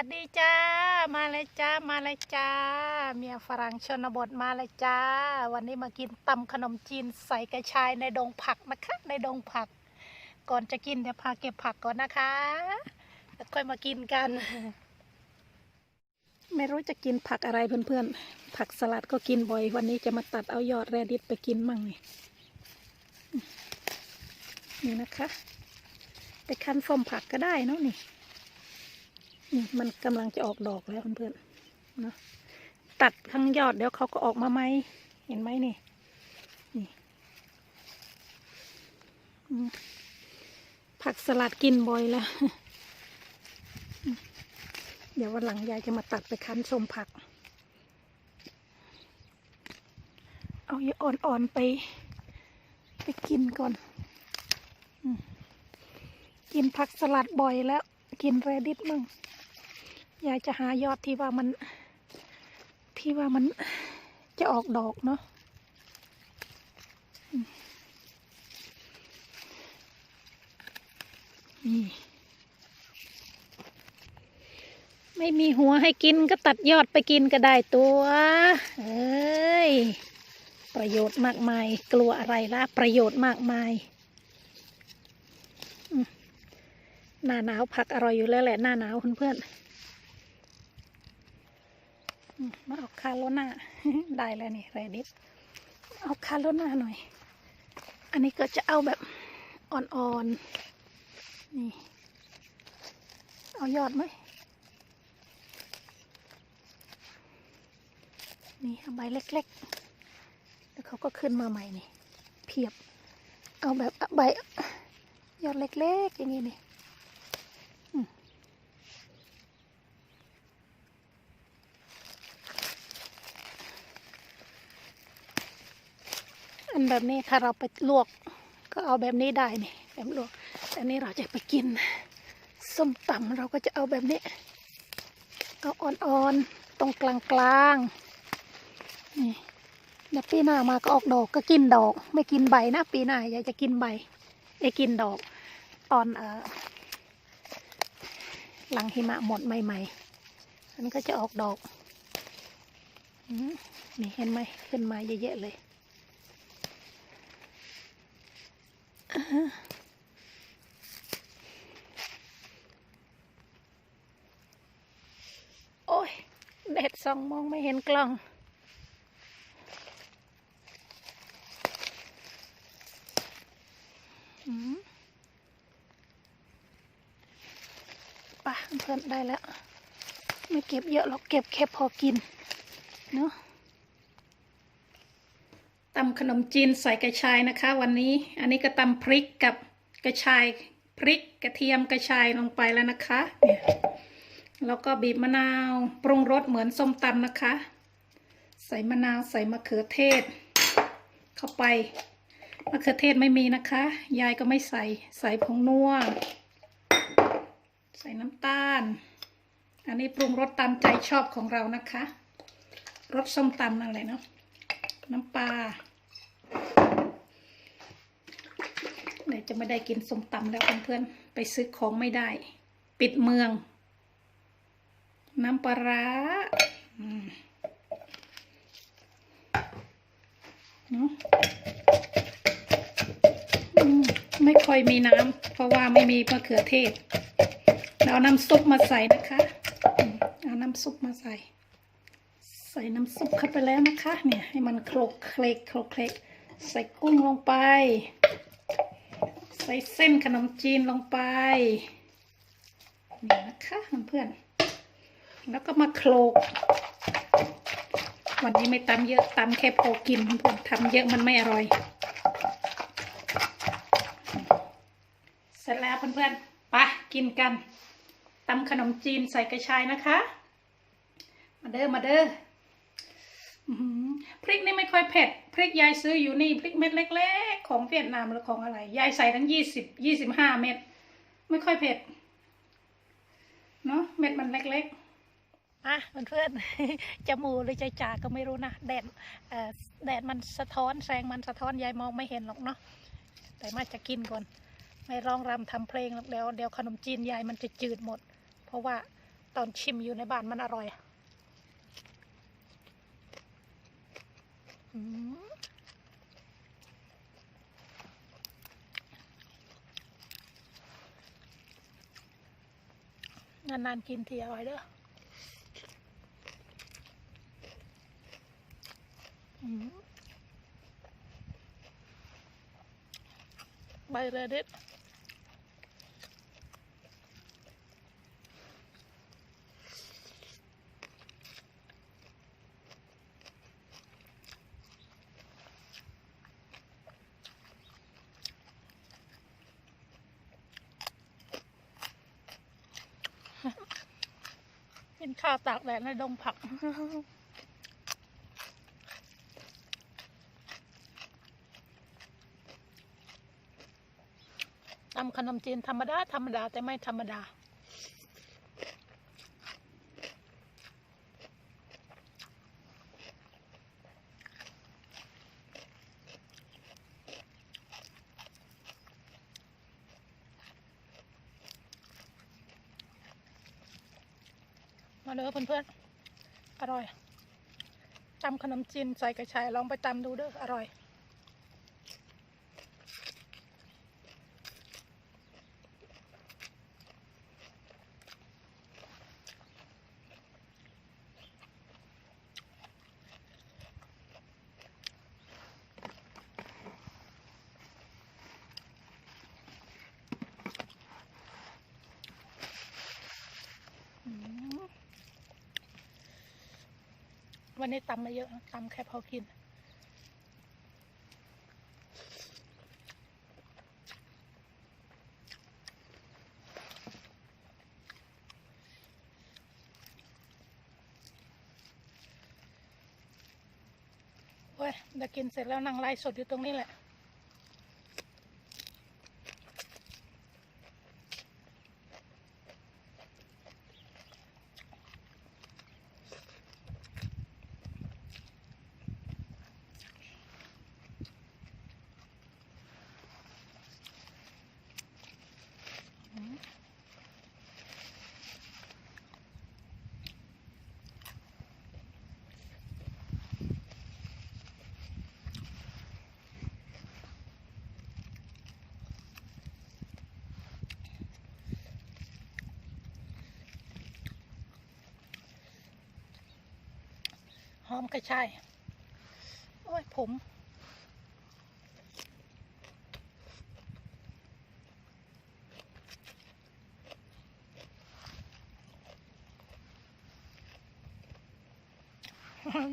วัสดีจ้า มาเลยจ้า มาเลยจ้า เมียฝรั่งชนบทมาเลยจ้า วันนี้มากินตำขนมจีนใส่กระชายในดงผักนะคะ ในดงผัก ก่อนจะกินเดี๋ยวพาเก็บผักก่อนนะคะ แล้วค่อยมากินกัน ไม่รู้จะกินผักอะไรเพื่อนๆ ผักสลัดก็กินบ่อย วันนี้จะมาตัดเอายอดแรดิสไปกินมั่งนี่นี่นะคะ ไปคั้นส้มผักก็ได้เนาะนี่ นี่มันกำลังจะออกดอกแล้วเพื่อนๆเนาะตัดข้างยอดเดี๋ยวเขาก็ออกมาไหมเห็นไหมนี่นี่ผักสลัดกินบ่อยแล้วเดี๋ยววันหลังยายจะมาตัดไปคั้นส้มผัก เอายาอ่อนๆไปไปกินก่อนกินผักสลัดบ่อยแล้ว กินแรดิสมั่ง ยายจะหายอดที่ว่ามัน ที่ว่ามันจะออกดอกเนาะนี่ไม่มีหัวให้กินก็ตัดยอดไปกินก็ได้ตัว เอ้ย ประโยชน์มากมาย กลัวอะไรล่ะ ประโยชน์มากมาย หน้าหนาวผักอร่อยอยู่แล้วแหละ หน้าหนาวเพื่อนๆ มาเอาคาโรนาได้แล้วนี่ไรดิสเอาคาโรนาหน่อย อันนี้ก็จะเอาแบบอ่อนๆ นี่ เอายอดไหมนี่เอาใบเล็กๆ แล้วเขาก็ขึ้นมาใหม่นี่ เพียบ เอาแบบใบยอดเล็กๆ อย่างนี้นี่ันแบบนี้ถ้าเราไปลวก ก็เอาแบบนี้ได้นี่แบบลวกแต่นี่เราจะไปกิน ส้มตำเราก็จะเอาแบบนี้เอาอ่อนๆตรงกลางๆนี่เดี๋ยวปีหน้ามาก็ออกดอกก็กินดอก ไม่กินใบนะปีหน้าอยายจะกินใบไอ้กินดอกตอนเออหลังหิมะหมดใหม่ๆอันก็จะออกดอกอนี่เห็นไหมขึ้นมาเยอะๆเลย โอ้ยแดด ส่องมองไม่เห็นกล้อง ป่ะเพื่อนได้แล้ว ไม่เก็บเยอะหรอกเก็บแค่พอกิน เนาะตำขนมจีนใส่กระชายนะคะ วันนี้ อันนี้ก็ตำพริกกับกระชายพริกกระเทียมกระชายลงไปแล้วนะคะเนี่ย แล้วก็บีบมะนาวปรุงรสเหมือนส้มตำนะคะ ใส่มะนาวใส่มะเขือเทศ เข้าไปมะเขือเทศไม่มีนะคะ ยายก็ไม่ใส่ใส่ผงนัวใส่น้ำตาล อันนี้ปรุงรสตามใจชอบของเรานะคะรสส้มตำนั่นแหละเนาะน้ำปลาเดี๋ยวจะไม่ได้กินส้มตำแล้วเพื่อนๆไปซื้อของไม่ได้ ปิดเมือง น้ำปลาร้าเนาะไม่ค่อยมีน้ำเพราะว่าไม่มีมะเขือเทศ เราเอาน้ำซุปมาใส่นะคะ เอาน้ำซุปมาใส่ ใส่น้ำซุปเข้าไปแล้วนะคะ เนี่ยให้มันโคลกเคลกโคลกเคลกใส่กุ้งลงไป ใส่เส้นขนมจีนลงไป นี่นะคะเพื่อนๆ แล้วก็มาโคลก วันนี้ไม่ตำเยอะตำแค่พอกินเพื่อนๆทำเยอะมันไม่อร่อย เสร็จแล้วเพื่อนๆไปกินกันตำขนมจีนใส่กระชายนะคะ มาเด้อมาเด้ออื้อหือพริกนี่ไม่ค่อยเผ็ด พริกยายซื้ออยู่นี่พริกเม็ดเล็ก ๆ ของเวียดนามหรือของอะไร ยายใส่ทั้งยี่สิบยี่สิบห้าเม็ด ไม่ค่อยเผ็ด เนาะเม็ดมันเล็ก ๆ อะเพื่อนๆจมูกหรือจะจ่าก็ไม่รู้นะแดดแดดมันสะท้อนแสงมันสะท้อนยายมองไม่เห็นหรอกเนาะแต่มาจะกินก่อน ไม่ร้องรำทำเพลงหรอกเดี๋ยวเดี๋ยวขนมจีนยายมันจะจืดหมด เพราะว่าตอนชิมอยู่ในบ้านมันอร่อยอืมนานๆกินทีอร่อยเด้ออืม ใบเรดิตกินข้าวตากแดดในดงผัก ตำขนมจีนธรรมดา ธรรมดา แต่ไม่ธรรมดา มาเลยเพื่อนๆ อร่อยตำขนมจีนใส่กระชายลองไปตำดูเด้ออร่อย อืม วันนี้ตำมาเยอะตำแค่พอกิน เว้ยเดี๋ยวกินเสร็จแล้วนั่งไลฟ์สดอยู่ตรงนี้แหละ หอมกระชายโอ้ยผม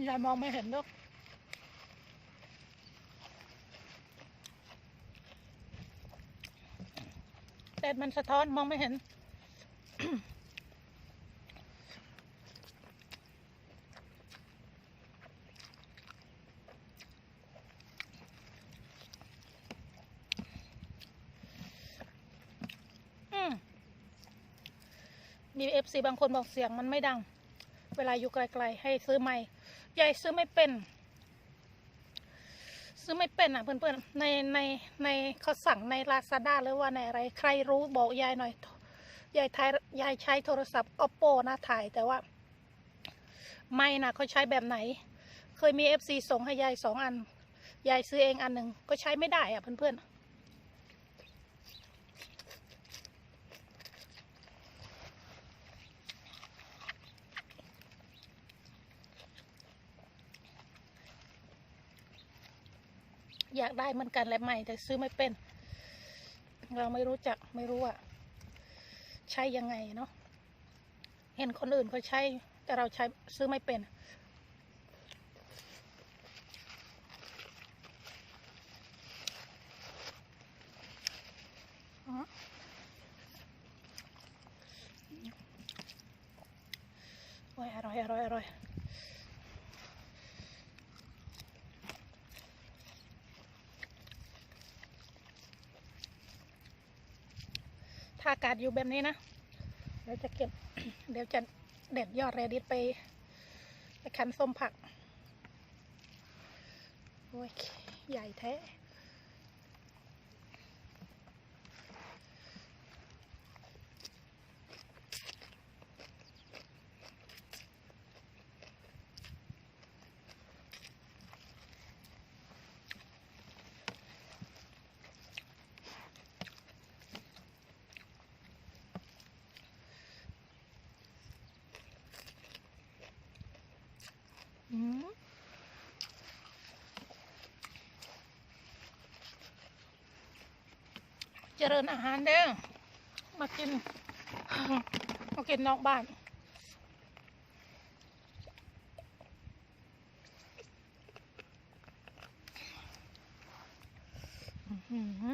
ยายมองไม่เห็นลูกแดดมันสะท้อนมองไม่เห็น อืม มีเอฟซีบางคนบอกเสียงมันไม่ดัง เวลาอยู่ไกลๆ ให้ซื้อใหม่ยายซื้อไม่เป็น ซื้อไม่เป็นอะเพื่อนๆในในในเขาสั่งในลาซาด้าหรือว่าในอะไร ใครรู้บอกยายหน่อยยายทายยายใช้โทรศัพท์ oppo นะถ่ายแต่ว่า ไม่นะเขาใช้แบบไหน เคยมีเอฟซีส่งให้ยายสองอันยายซื้อเองอันหนึ่งก็ใช้ไม่ได้อะเพื่อนๆ อยากได้เหมือนกันแหละใหม่ แต่ซื้อไม่เป็น เราไม่รู้จักไม่รู้ว่าใช้ยังไงเนาะเห็นคนอื่นเขาใช้ แต่เราใช้ซื้อไม่เป็นอ๋อโอ้ยอร่อยอร่อยอร่อย ถ้าอากาศอยู่แบบนี้นะเดี๋ยวจะเก็บ เดี๋ยวจะเด็ดยอดเรดิสไป ไปคั้นส้มผักโอ้ยใหญ่แท้ เจริญอาหารเด้อมากิน มากินนอกบ้าน อื้อหือ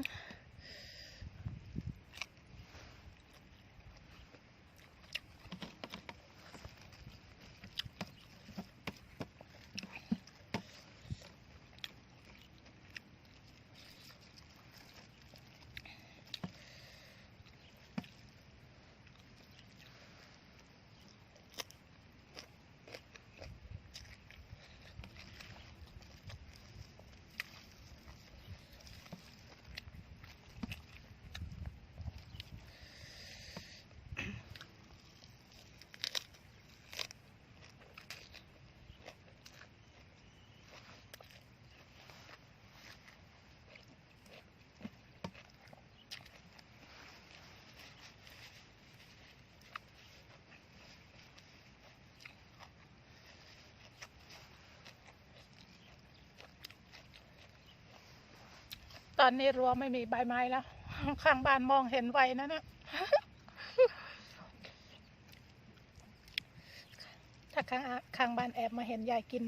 ตอนนี้รั้วไม่มีใบไม้แล้ว ข้างบ้านมองเห็นไวนะนี่ยถ้าข้างข้างบ้านแอบมาเห็นยายกิน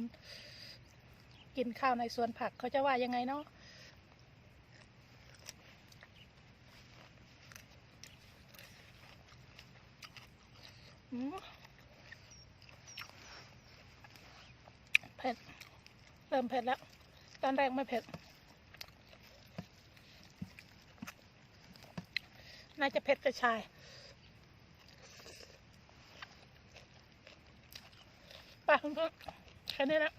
กินข้าวในสวนผักเขาจะว่ายังไงเนาะเผ็ด เริ่มเผ็ดแล้ว ตอนแรกไม่เผ็ด น่าจะเผ็ดกระชายป่ะคุณก็แค่นี้นะ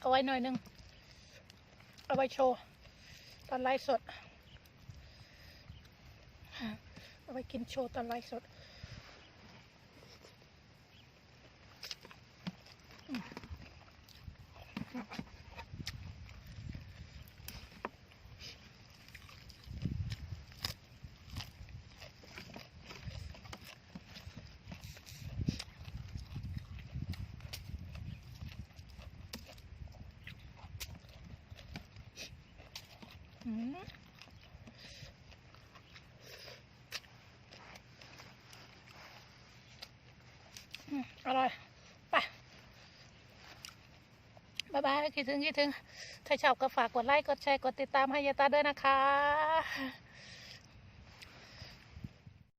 เอาไว้หน่อยหนึง เอาไว้โชว์ ตอนไลฟ์สด เอาไว้กินโชว์ตอนไลฟ์สด อร่อย ไปบ๊ายบายคิดถึงคิดถึง ถ้าชอบก็ฝากกดไลค์ กดแชร์ กดติดตามให้ยายตาด้วยนะคะ